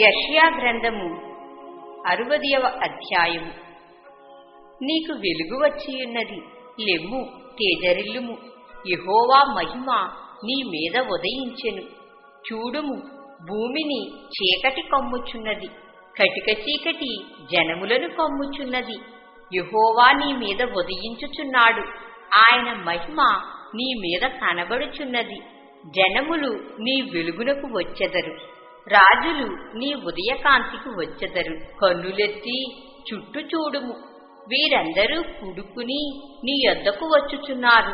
యష్యా గ్రంథము అరువదియవ అధ్యాయము. నీకు వెలుగు వచ్చియున్నది లెమ్ము తేజరిల్లుము. యెహోవా మహిమ నీ మీద ఉదయించెను. చూడుము భూమిని చీకటి కమ్ముచున్నది కటిక చీకటి జనములను కమ్ముచున్నది. యహోవా నీ మీద ఉదయించుచున్నాడు. ఆయన మహిమ నీ మీద కనబడుచున్నది. జనములు నీ వెలుగునకు వచ్చెదరు. రాజులు నీ ఉదయకాంతికి వచ్చెదరు. కన్నులెత్తి చుట్టూ చూడుము. వీరందరూ కుడుకుని నీ యొద్దకు వచ్చుచున్నారు.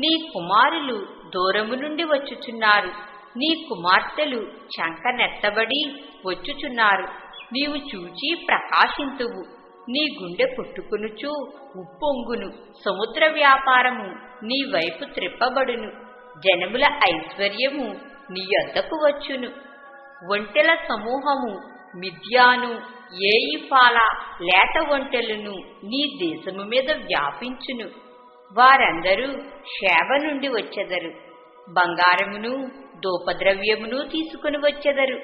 నీ కుమారులు దూరము నుండి వచ్చుచున్నారు. నీ కుమార్తెలు చంక నెత్తబడి వచ్చుచున్నారు. నీవు చూచి ప్రకాశింతువు. నీ గుండె కొట్టుకునుచు ఉప్పొంగును. సముద్ర వ్యాపారము నీ వైపు త్రిప్పబడును. జనముల ఐశ్వర్యము నీ యొద్దకు వచ్చును. ఒంటెల సమూహము మిథ్యాను ఏయిఫాల లేత ఒంటెలను నీ దేశము మీద వ్యాపించును. వారందరూ శేవ నుండి వచ్చెదరు. బంగారమును ధూపద్రవ్యమును తీసుకుని వచ్చెదరు.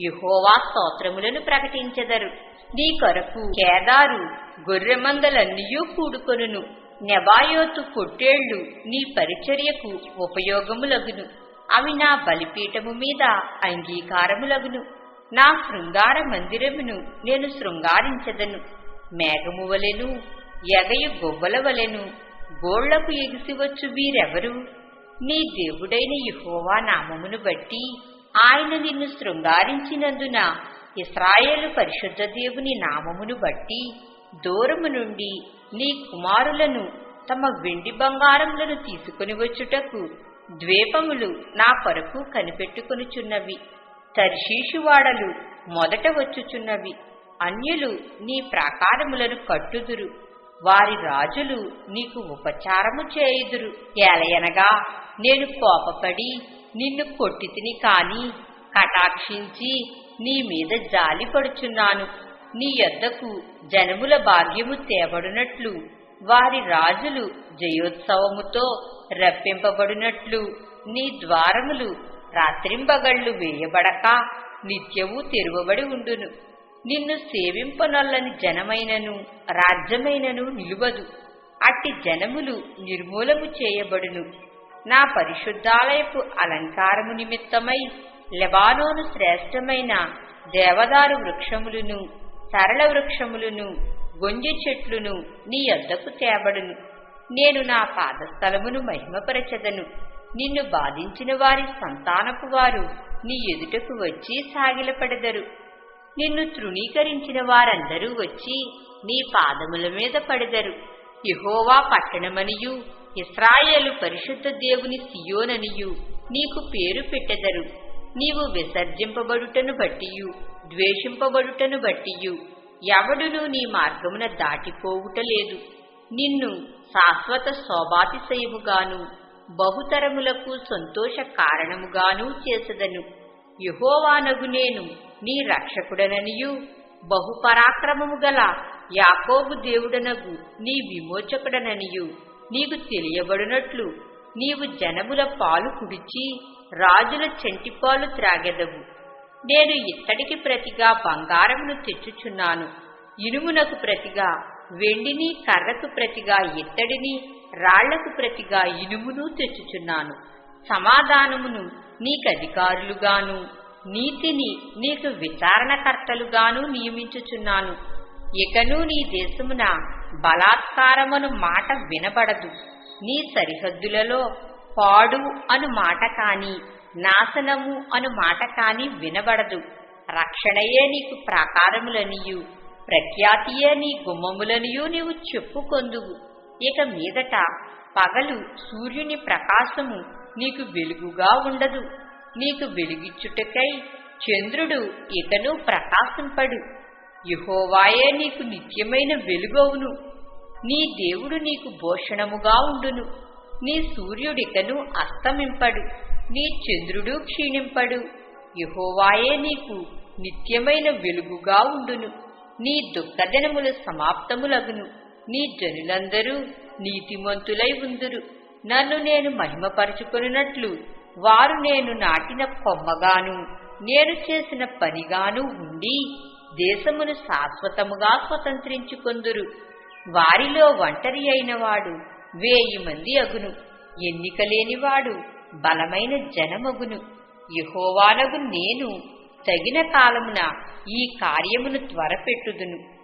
యుహోవా స్తోత్రములను ప్రకటించెదరు. నీ కొరకు కేదారు గొర్రెమందలన్నీయూ కూడుకొనును. నెబాయోతు పొట్టేళ్ళు నీ పరిచర్యకు ఉపయోగములగును. అవి నా బలిపీఠము మీద అంగీకారములగును. నా శృంగార మందిరమును నేను శృంగారించదను. మేఘము వలెను ఎగయు గొవ్వల వలెను గోళ్ళకు ఎగిసివచ్చు వీరెవరు? నీ దేవుడైన యహోవా నామమును బట్టి ఆయన నిన్ను శృంగారించినందున ఇస్రాయేలు పరిశుద్ధ దేవుని నామమును బట్టి దూరము నుండి నీ కుమారులను తమ వెండి బంగారములను తీసుకుని వచ్చుటకు ద్వీపములు నా కొరకు కనిపెట్టుకొనుచున్నవి. తర్షీషువాడలు మొదట వచ్చుచున్నవి. అన్యులు నీ ప్రాకారములను కట్టుదురు. వారి రాజులు నీకు ఉపచారము చేయుదురు. ఏలయనగా నేను కోపపడి నిన్ను కొట్టితిని కాని కటాక్షించి నీ మీద జాలి పడుచున్నాను. నీ యొద్దకు జనముల భాగ్యము తేబడినట్లు వారి రాజులు జయోత్సవముతో రప్పింపబడినట్లు నీ ద్వారములు రాత్రింబగళ్ళు వేయబడక నిత్యము తెరువబడి ఉండును. నిన్ను సేవింపనొల్లని జనమైనను రాజ్యమైనను నిలువదు. అట్టి జనములు నిర్మూలము చేయబడును. నా పరిశుద్ధాలయపు అలంకారము నిమిత్తమై లెబానోను శ్రేష్టమైన దేవదారు వృక్షములను సరళ వృక్షములను గొంజి చెట్లును నీ యొద్దకు తేబడును నేను నా పాదస్థలమును మహిమపరచదను. నిన్ను బాధించిన వారి సంతానపు వారు నీ ఎదుటకు వచ్చి సాగిలపడెదరు. నిన్ను తృణీకరించిన వారందరూ వచ్చి నీ పాదముల మీద పడెదరు. యహోవా పట్టణమనియు ఇస్రాయేలు పరిశుద్ధ దేవుని సియోననియు నీకు పేరు పెట్టెదరు. నీవు విసర్జింపబడుటను బట్టియు. ద్వేషింపబడుటను బట్టియు. ఎవడును నీ మార్గమున దాటిపోవుటలేదు. నిన్ను శాశ్వత శోభాతిశయముగాను బహుతరములకు సంతోష కారణముగాను చేసదను. యహోవానగు నేను నీ రక్షకుడననియు. బహుపరాక్రమము గల యాకోబు దేవుడనగు నీ విమోచకుడననియు. నీకు తెలియబడినట్లు నీవు జనముల పాలు కుడిచి రాజుల చెంటిపాలు త్రాగెదవు. నేను ఇత్తడికి ప్రతిగా బంగారమును తెచ్చుచున్నాను. ఇనుమునకు ప్రతిగా వెండిని కర్రకు ప్రతిగా ఇత్తడిని రాళ్ళకు ప్రతిగా ఇనుమును తెచ్చుచున్నాను. సమాధానమును నీకధికారులుగాను నీతిని నీకు విచారణకర్తలుగాను నియమించుచున్నాను. ఇకను నీ దేశమున బలాత్కారమను మాట వినబడదు. నీ సరిహద్దులలో పాడు అను మాట కాని నాశనము అను మాట కాని వినబడదు. రక్షణయే నీకు ప్రాకారములనియు ప్రఖ్యాతియే నీ గుమ్మములనియు నీవు చెప్పుకొందువు. ఇక మీదట పగలు సూర్యుని ప్రకాశము నీకు వెలుగుగా ఉండదు. నీకు వెలుగిచ్చుటకై చంద్రుడు ఇకను ప్రకాశింపడు. యహోవాయే నీకు నిత్యమైన వెలుగవును. నీ దేవుడు నీకు భూషణముగా ఉండును. నీ సూర్యుడికను అస్తమింపడు. నీ చంద్రుడు క్షీణింపడు. యహోవాయే నీకు నిత్యమైన వెలుగుగా ఉండును. నీ దుఃఖదినములు సమాప్తములగును. నీ జనులందరూ నీతిమంతులై ఉందురు. నన్ను నేను మహిమపరుచుకొనున్నట్లు వారు నేను నాటిన కొమ్మగాను నేను చేసిన పనిగాను ఉండి దేశమును శాశ్వతముగా స్వతంత్రించుకొందురు. వారిలో ఒంటరి అయినవాడు వేయి మంది అగును. ఎన్నికలేనివాడు బలమైన జనమగును. యహోవానగు నేను తగిన కాలమున ఈ కార్యమును త్వరపెట్టుదును.